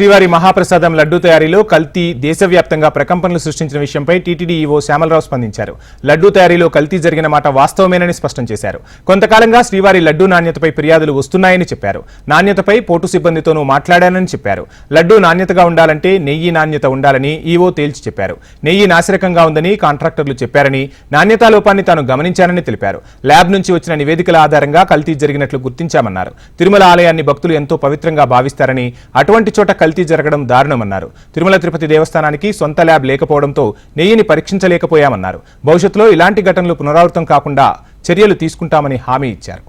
శ్రీవారి మహాప్రసాదం లడ్డు తయారీలో కల్తీ దేశవ్యాప్తంగా ప్రకంపనలు సృష్టించిన విషయంపై టీటీడీ ఈవో శ్యామలరావు స్పందించారు. లడ్డూ తయారీలో కల్తీ జరిగిన మాట వాస్తవమేనని స్పష్టం చేశారు. కొంతకాలంగా శ్రీవారి లడ్డూ నాణ్యతపై ఫిర్యాదులు వస్తున్నాయని చెప్పారు. నాణ్యతపై పోటు సిబ్బందితోనూ మాట్లాడానని చెప్పారు. లడ్డూ నాణ్యతగా ఉండాలంటే నెయ్యి నాణ్యత ఉండాలని ఈవో తేల్చి చెప్పారు. నెయ్యి నాసిరకంగా ఉందని కాంట్రాక్టర్లు చెప్పారని నాణ్యతా లోపాన్ని తాను గమనించానని తెలిపారు. ల్యాబ్ నుంచి వచ్చిన నివేదికల ఆధారంగా కల్తీ జరిగినట్లు గుర్తించామన్నారు. తిరుమల ఆలయాన్ని భక్తులు ఎంతో పవిత్రంగా భావిస్తారని అటువంటి చోట కల్తీ జరగడం దారుణమన్నారు. తిరుమల తిరుపతి దేవస్థానానికి సొంత ల్యాబ్ లేకపోవడంతో నెయ్యిని పరీక్షించలేకపోయామన్నారు. భవిష్యత్తులో ఇలాంటి ఘటనలు పునరావృతం కాకుండా చర్యలు తీసుకుంటామని హామీ ఇచ్చారు.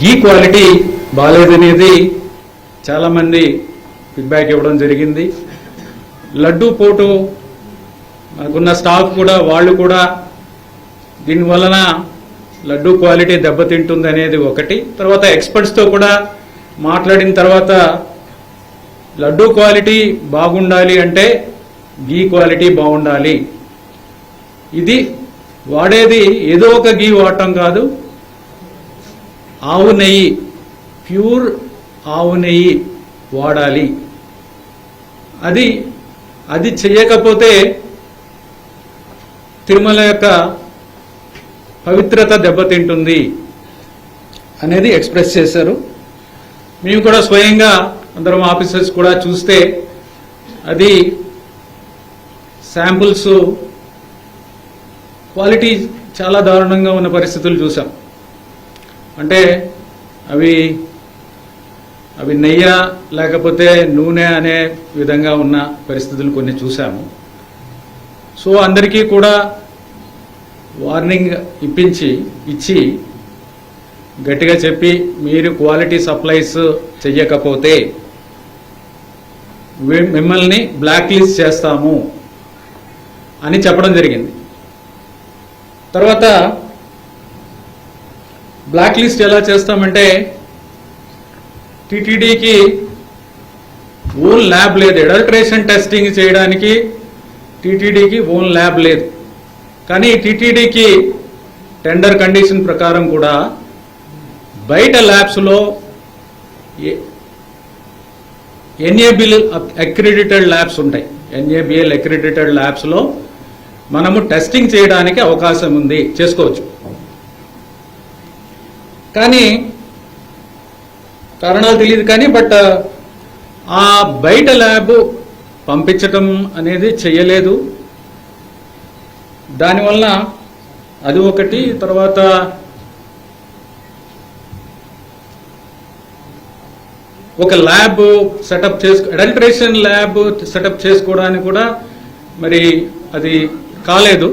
గీ క్వాలిటీ బాగాలేదనేది చాలామంది ఫీడ్బ్యాక్ ఇవ్వడం జరిగింది. లడ్డూ పోటు మనకున్న స్టాఫ్ కూడా వాళ్ళు కూడా దీని వలన లడ్డు క్వాలిటీ దెబ్బతింటుంది అనేది ఒకటి. తర్వాత ఎక్స్పర్ట్స్తో కూడా మాట్లాడిన తర్వాత లడ్డు క్వాలిటీ బాగుండాలి అంటే గీ క్వాలిటీ బాగుండాలి. ఇది వాడేది ఏదో ఒక గీ వాడటం కాదు. ఆవు నెయ్యి ప్యూర్ ఆవు నెయ్యి వాడాలి. అది అది చేయకపోతే తిరుమల యొక్క పవిత్రత దెబ్బతింటుంది అనేది ఎక్స్ప్రెస్ చేశారు. మేము కూడా స్వయంగా అందరం ఆఫీసర్స్ కూడా చూస్తే అది శాంపుల్స్ క్వాలిటీ చాలా దారుణంగా ఉన్న పరిస్థితులు చూసాం. అంటే అవి అవి నెయ్య లేకపోతే నూనె అనే విధంగా ఉన్న పరిస్థితులు కొన్ని చూసాము. సో అందరికీ కూడా వార్నింగ్ ఇప్పించి ఇచ్చి గట్టిగా చెప్పి మీరు క్వాలిటీ సప్లైస్ చెయ్యకపోతే మిమ్మల్ని బ్లాక్ లిస్ట్ చేస్తాము అని చెప్పడం జరిగింది. తర్వాత బ్లాక్ లిస్ట్ ఎలా చేస్తామంటే టీటీడీకి ఓన్ ల్యాబ్ లేదు. అడల్ట్రేషన్ టెస్టింగ్ చేయడానికి టీటీడీకి ఓన్ ల్యాబ్ లేదు. కానీ టీటీడీకి టెండర్ కండిషన్ ప్రకారం కూడా బయట ల్యాబ్స్లో ఎన్ఏబిల్ అక్రిడిటెడ్ ల్యాబ్స్ ఉంటాయి. ఎన్ఏబిఎల్ అక్రిడిటెడ్ ల్యాబ్స్లో మనము టెస్టింగ్ చేయడానికి అవకాశం ఉంది. చేసుకోవచ్చు. కానీ కారణాలు తెలియదు కానీ బట్ ఆ బయట ల్యాబ్ పంపించటం అనేది చేయలేదు. దానివల్ల అది ఒకటి తర్వాత ఒక ల్యాబ్ సెటప్ చేసుకో అడల్ట్రేషన్ ల్యాబ్ సెటప్ చేసుకోవడానికి కూడా మరి అది కాలేదు.